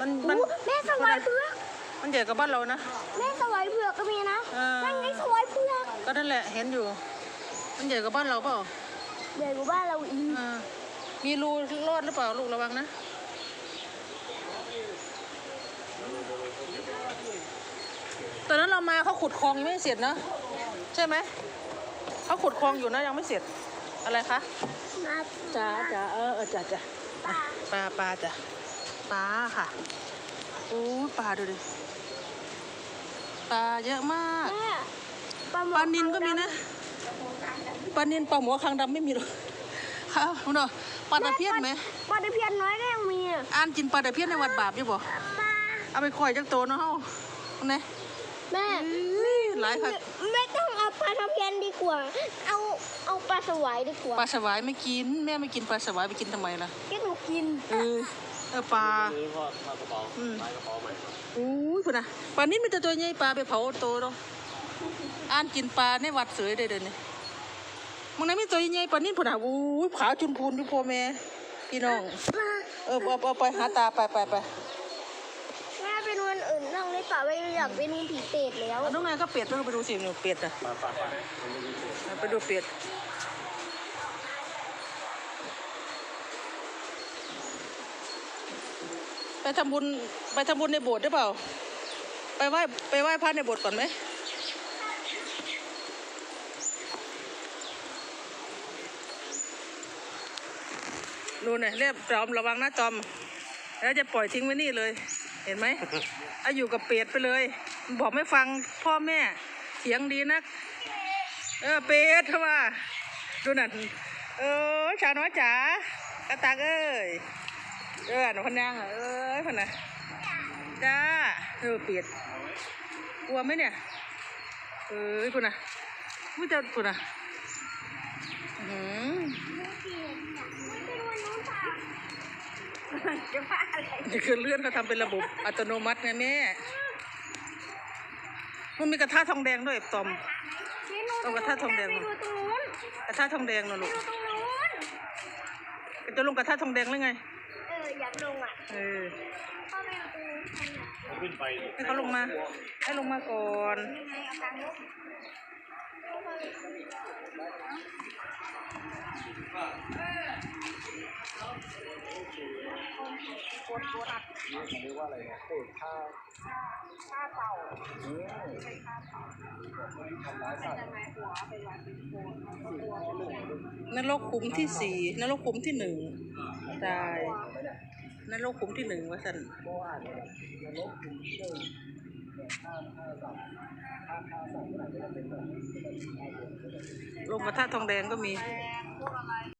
มันมันอู้แม่สวายเผือกมันใหญ่กว่าบ้านเรานะ แม่สวายเผือกก็มีนะเออ นั่นไงสวายเผือกก็นั่นแหละเห็นอยู่ มันใหญ่กว่าบ้านเราเปล่าใหญ่กว่าบ้านเราอีกอ่ามีรูรอดหรือเปล่าลูกระวังนะตอนนั้นเรามาเขาขุดคลองยังไม่เสร็จนะใช่ไหมเขาขุดคลองอยู่นะยังไม่เสร็จอะไรคะมาจ้าจ้าเออเออจ้าจ้า ปลาปลาจ้ะ ปลาค่ะโอ้ยปลาดูดิปลาเยอะมากแม่ปลาหมอปลานินก็มีนะปลานินปลาหมอคางดำไม่มีหรอกค่ะคุณเนาะปลาตะเพียนไหมปลาตะเพียนน้อยก็ยังมีอะอ่านกินปลาตะเพียนในวัดบาปอยู่บ่ปลาเอาไปคอยจักโตเนาะเฮาไหนแม่หลายค่ะไม่ต้องเอาปลาตะเพียนดีกว่า เอาเอาปลาสวายดีกว่าปลาสวายไม่กิน แม่ไม่กินปลาสวายไปกินทำไมล่ะที่หนูกินเออเออปลาซื้อพ่อพ่อกระเป๋าอืมไม้กระเป๋าใหม่อู้ยพุ่นน่ะปลานิดมันจะตัวใหญ่ปลาไปเผาโตเนาะอ่านกินปลาในวัดเสยได้เดินนี่มึงนั้นมีตัวใหญ่ปลานิดพุ่นน่ะอู้ยขาวจุนพูนอยู่พ่อแม่พี่น้อง เออเอาเอาไปหาตาไปไปไปแม่เป็นวันอื่นนั่งในป่าไปอยากเป็นผีเปรตแล้วเอาน้องนายก็เป็ดไปดูสิหนูเป็ดอะมาฝากฝากเอาไปดูเป็ด ไปทำบุญไปทำบุญในโบสถ์ได้เปล่า ไปไหว้ไปไหว้พระในโบสถ์ก่อนไหมดูเนี่ยเรียบจอมระวังนะจอม แล้วจะปล่อยทิ้งไว้นี่เลย เห็นไหมเอาอยู่กับเป็ดไปเลย บอกไม่ฟังพ่อแม่เสียงดีนัก เออเป็ดเข้ามาดูนั่นเออชาวน้อยจ๋ากระตักเอ้ย เออหนูพนางอะเอ้ยพนนะจ้าเออเป็ดกลัวไหมเนี่ยเอ้ยคุณน่ะไม่จะคุณน่ะอื้อหือจะว่าอะไรนี่คือเลื่อนเขาทำเป็นระบบอัตโนมัติไงแม่มันมีกระทะทองแดงด้วยตอมนี่หนูเอากระทะทองแดงไปมาดูตรงนู้นกระทะทองแดงนะลูกดูตรงนู้นจะลงกระทะทองแดงหรือไงเอออยากลงอะเออเข้าไปดูตรงนู้นกันอะขึ้นไปดิให้เขาลงมา ให้ลงมาก่อน ยังไงเอาตังค์ลบเรียกว่าอะไรเนี่ยเตะข้าวค่าเต่าอืมทำร้ายสัตว์นรกขุมที่สี่นรกขุมที่หนึ่งตาย นรกขุมที่หนึ่งว่านเนี่ยนรกขุมที่หนึ่งมาท่าสัตว์ที่ไหนก็จะเป็นแบบลงกระทะทองแดงก็มี